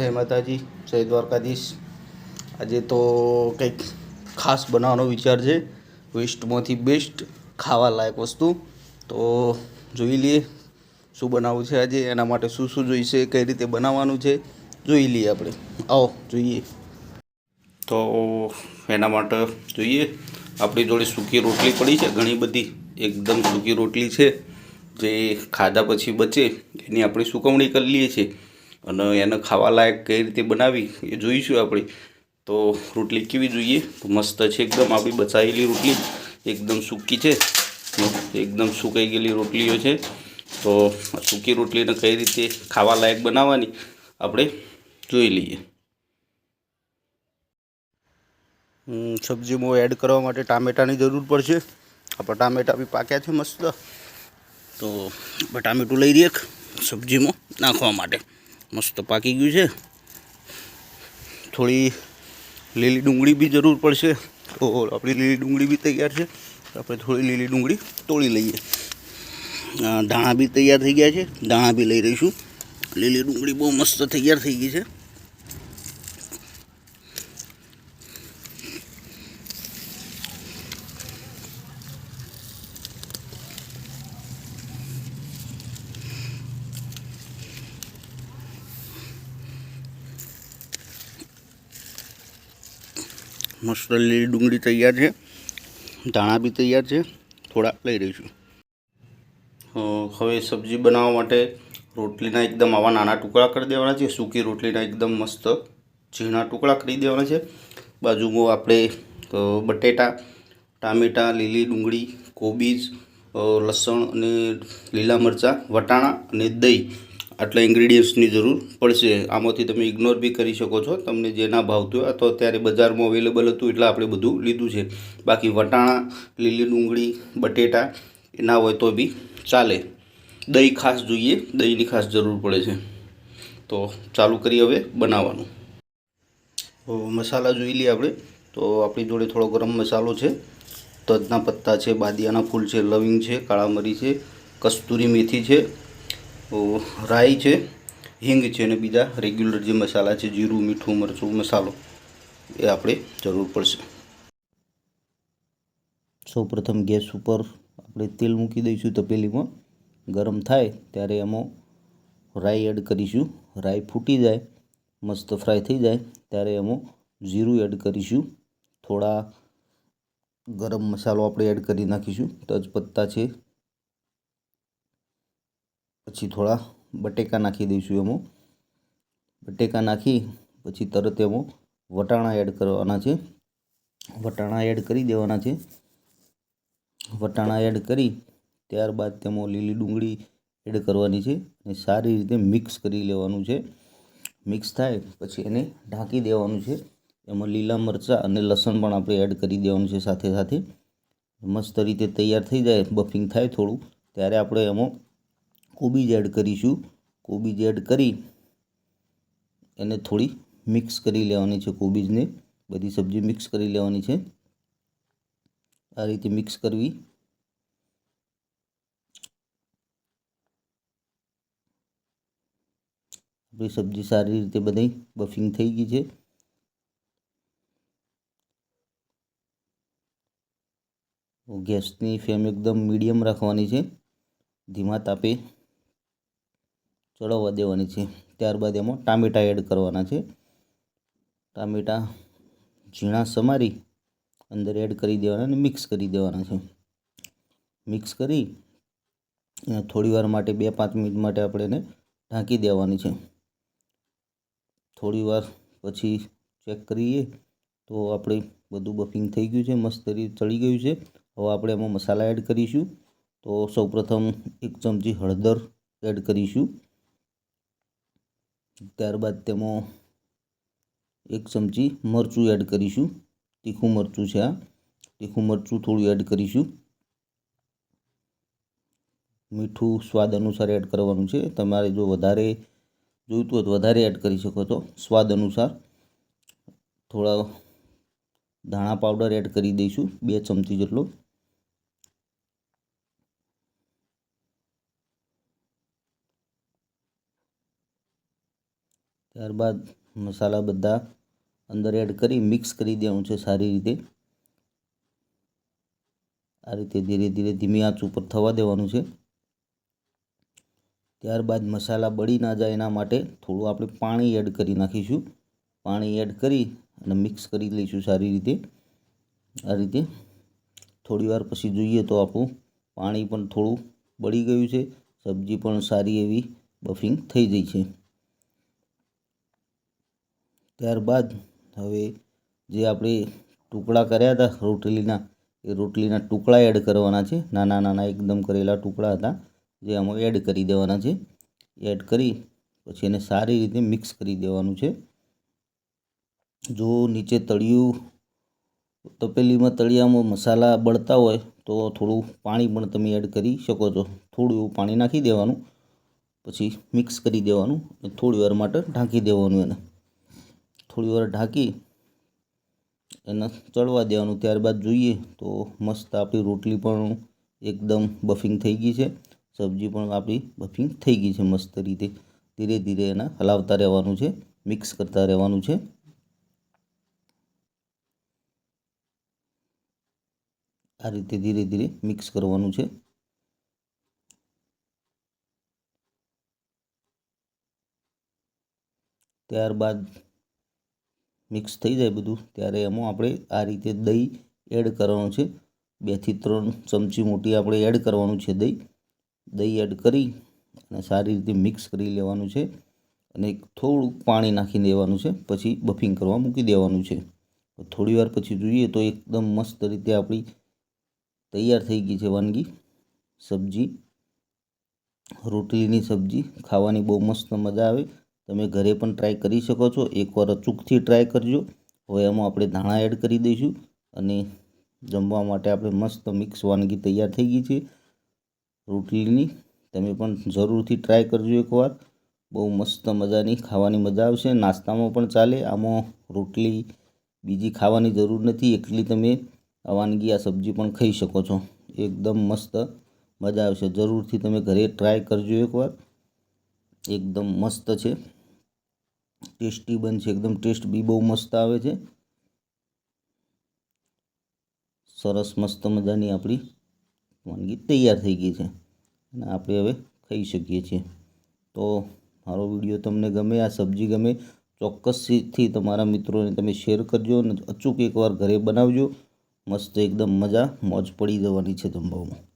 જય માતાજી, જય દ્વારકાધીશ. આજે તો કંઈક ખાસ બનાવવાનો વિચાર છે. વેસ્ટમાંથી બેસ્ટ ખાવા લાયક વસ્તુ. તો જોઈ લઈએ શું બનાવવું છે આજે, એના માટે શું શું જોઈશે, કઈ રીતે બનાવવાનું છે, જોઈ લઈએ આપણે. આવો, જોઈએ. તો એના માટે જોઈએ, આપણી જોડે સૂકી રોટલી પડી છે, ઘણી બધી. એકદમ સૂકી રોટલી છે. જે ખાધા પછી બચે, એની આપણે સુકવણી કરી લઈએ છીએ. અને એને ખાવાલાયક કઈ રીતે બનાવી એ જોઈશું આપણે. તો રોટલી કેવી જોઈએ? તો મસ્ત છે એકદમ આપણી બચાવેલી રોટલી. એકદમ સૂકી છે. એકદમ સુકાઈ ગયેલી રોટલીઓ છે. તો સૂકી રોટલીને કઈ રીતે ખાવા લાયક બનાવવાની આપણે જોઈ લઈએ. સબ્જીમાં એડ કરવા માટે ટામેટાની જરૂર પડશે. આપણા ટામેટા બી પાક્યા છે મસ્ત. તો ટામેટું લઈ રહીએ સબ્જીમાં નાખવા માટે. મસ્ત પાકી ગયું છે. થોડી લીલી ડુંગળી બી જરૂર પડશે. તો આપણી લીલી ડુંગળી બી તૈયાર છે. આપણે થોડી લીલી ડુંગળી તોડી લઈએ. ધાણા બી તૈયાર થઈ ગયા છે. ધાણા બી લઈ રહીશું. લીલી ડુંગળી બહુ મસ્ત તૈયાર થઈ ગઈ છે. મસ્ત લીલી ડુંગળી તૈયાર છે. ધાણા બી તૈયાર છે. થોડા લઈ રહીશું હવે સબ્જી બનાવવા માટે રોટલીના એકદમ આવા નાના ટુકડા કરી દેવાના છે. સૂકી રોટલીના એકદમ મસ્ત ઝીણા ટુકડા કરી દેવાના છે. બાજુમાં આપણે બટેટા, ટામેટાં, લીલી ડુંગળી, કોબીજ લસણ અને લીલા મરચાં, વટાણા અને દહીં આટલા ઇન્ગ્રીડિયન્ટ્સની જરૂર પડશે. આમાંથી તમે ઇગ્નોર બી કરી શકો છો. તમને જે ના ભાવતું હોય અથવા અત્યારે બજારમાં અવેલેબલ હતું એટલે આપણે બધું લીધું છે. બાકી વટાણા લીલી ડુંગળી બટેટા ના હોય તો બી ચાલે. દહીં ખાસ જોઈએ. દહીંની ખાસ જરૂર પડે છે. તો ચાલુ કરી હવે બનાવવાનું. તો મસાલા જોઈ લઈએ આપણે. તો આપણી જોડે થોડો ગરમ મસાલો છે. તજના પત્તા છે, બાદિયાના ફૂલ છે, લવિંગ છે, કાળા મરી છે, કસ્તુરી મેથી છે રાઈ છે, હિંગ છે અને બીજા રેગ્યુલર જે મસાલા છે, જીરું, મીઠું, મરચું, મસાલો, એ આપણે જરૂર પડશે. સૌપ્રથમ ગેસ ઉપર આપણે તેલ મૂકી દઈશું તપેલીમાં. ગરમ થાય ત્યારે એમાં રાઈ એડ કરીશું. રાઈ ફૂટી જાય, મસ્ત ફ્રાય થઈ જાય, ત્યારે એમાં જીરું એડ કરીશું. થોડા ગરમ મસાલો આપણે એડ કરી નાખીશું. તજપત્તા છે પછી થોડા બટેકા નાખી દઈશું એમાં. બટેકા નાખી, પછી તરત એમાં વટાણા એડ કરવાના છે. વટાણા એડ કરી દેવાના છે. વટાણા એડ કરી, ત્યારબાદ તેમાં લીલી ડુંગળી એડ કરવાની છે અને સારી રીતે મિક્સ કરી લેવાનું છે. મિક્સ થાય પછી એને ઢાંકી દેવાનું છે. એમાં લીલા મરચાં અને લસણ પણ આપણે એડ કરી દેવાનું છે સાથે સાથે. મસ્ત રીતે તૈયાર થઈ જાય, બફિંગ થાય થોડું, ત્યારે આપણે એમાં કોબીજ એડ કરીશું. કોબીજ એડ કરી એને થોડી મિક્સ કરી લેવાની છે કોબીજને. બધી સબ્જી મિક્સ કરી લેવાની છે. આ રીતે મિક્સ કરવી. આપણી સબ્જી સારી રીતે બધી બફિંગ થઈ ગઈ છે. ગેસની ફ્લેમ એકદમ મીડિયમ રાખવાની છે. ધીમા તાપે ચડાવવા દેવાની છે. ત્યારબાદ એમાં ટામેટાં એડ કરવાના છે. ટામેટાં ઝીણા સમારી અંદર એડ કરી દેવાના અને મિક્સ કરી દેવાના છે. મિક્સ કરી એને થોડીવાર માટે બે પાંચ મિનિટ માટે આપણે એને ઢાંકી દેવાની છે. થોડીવાર પછી ચેક કરીએ તો આપણે બધું બફિંગ થઈ ગયું છે, મસ્ત ચડી ગયું છે. હવે આપણે એમાં મસાલા એડ કરીશું. તો સૌપ્રથમ એક ચમચી હળદર એડ કરીશું. ત્યારબાદ તેમાં એક ચમચી મરચું એડ કરીશું. તીખું મરચું છે આ. તીખું મરચું થોડું એડ કરીશું. મીઠું સ્વાદ અનુસાર એડ કરવાનું છે. તમારે જો વધારે જોઈતું હોય તો વધારે એડ કરી શકો છો. સ્વાદ અનુસાર થોડા ધાણા પાવડર એડ કરી દઈશું, બે ચમચી જેટલો. ત્યારબાદ મસાલા બધા અંદર એડ કરી મિક્સ કરી દેવાનું છે સારી રીતે. આ રીતે ધીરે ધીરે ધીમી આંચ ઉપર થવા દેવાનું છે. ત્યારબાદ મસાલા બળી ના જાય એના માટે થોડું આપણે પાણી એડ કરી નાખીશું. પાણી એડ કરી અને મિક્સ કરી લઈશું સારી રીતે. આ રીતે થોડી વાર પછી જોઈએ તો આપણું પાણી પણ થોડું બળી ગયું છે. સબ્જી પણ સારી એવી બફિંગ થઈ ગઈ છે. ત્યારબાદ હવે જે આપણે ટુકડા કર્યા હતા રોટલીના, એ રોટલીના ટુકડા એડ કરવાના છે. નાના નાના એકદમ કરેલા ટુકડા હતા, જે આમાં એડ કરી દેવાના છે. એડ કરી પછી એને સારી રીતે મિક્સ કરી દેવાનું છે. જો નીચે તળિયું, તપેલીમાં તળિયામાં મસાલા બળતા હોય તો થોડું પાણી પણ તમે એડ કરી શકો છો. થોડું એવું પાણી નાખી દેવાનું, પછી મિક્સ કરી દેવાનું થોડી વાર માટે ઢાંકી દેવાનું એને. થોડી વાર ઢાંકી એને ચડવા દેવાનું. ત્યારબાદ જોઈએ તો મસ્ત આપણી રોટલી પણ એકદમ બફિંગ થઈ ગઈ છે. સબ્જી પણ આપણી બફિંગ થઈ ગઈ છે મસ્ત રીતે. ધીરે ધીરે એને હલાવતા રહેવાનું છે, મિક્સ કરતા રહેવાનું છે. આ રીતે ધીરે ધીરે મિક્સ કરવાનું છે. ત્યારબાદ મિક્સ થઈ જાય બધું, ત્યારે એમાં આપણે આ રીતે દહીં એડ કરવાનું છે. બેથી ત્રણ ચમચી મોટી આપણે એડ કરવાનું છે દહીં. દહીં એડ કરી અને સારી રીતે મિક્સ કરી લેવાનું છે અને થોડુંક પાણી નાખી દેવાનું છે, પછી બફિંગ કરવા મૂકી દેવાનું છે. થોડી વાર પછી જોઈએ તો એકદમ મસ્ત રીતે આપણી તૈયાર થઈ ગઈ છે વાનગી. સબ્જી, રોટલીની સબ્જી, ખાવાની બહુ મસ્ત મજા આવે. તમે ઘરે પણ ટ્રાય કરી શકો છો. એકવાર અચૂકથી ટ્રાય કરજો. હવે એમાં આપણે ધાણા એડ કરી દઈશું અને જમવા માટે આપણે મસ્ત મિક્સ વાનગી તૈયાર થઈ ગઈ છે. રોટલીની તમે પણ જરૂરથી ટ્રાય કરજો એકવાર. બહુ મસ્ત મજાની ખાવાની મજા આવશે. નાસ્તામાં પણ ચાલે. આમાં રોટલી બીજી ખાવાની જરૂર નથી. એટલી તમે આ વાનગી, આ સબ્જી પણ ખાઈ શકો છો. એકદમ મસ્ત મજા આવશે. જરૂરથી તમે ઘરે ટ્રાય કરજો એકવાર. એકદમ મસ્ત છે. ટેસ્ટી બનશે, એકદમ ટેસ્ટ બી બહુ મસ્ત આવે છે. સરસ મસ્ત મજાની આપણી વાનગી તૈયાર થઈ ગઈ છે અને આપણે હવે ખાઈ શકીએ છીએ. તો મારો વીડિયો તમને ગમે, આ સબ્જી ગમે, ચોક્કસથી તમારા મિત્રોને તમે શેર કરજો અને અચૂક એકવાર ઘરે બનાવજો. મસ્ત એકદમ મજા, મોજ પડી જવાની છે જમવામાં.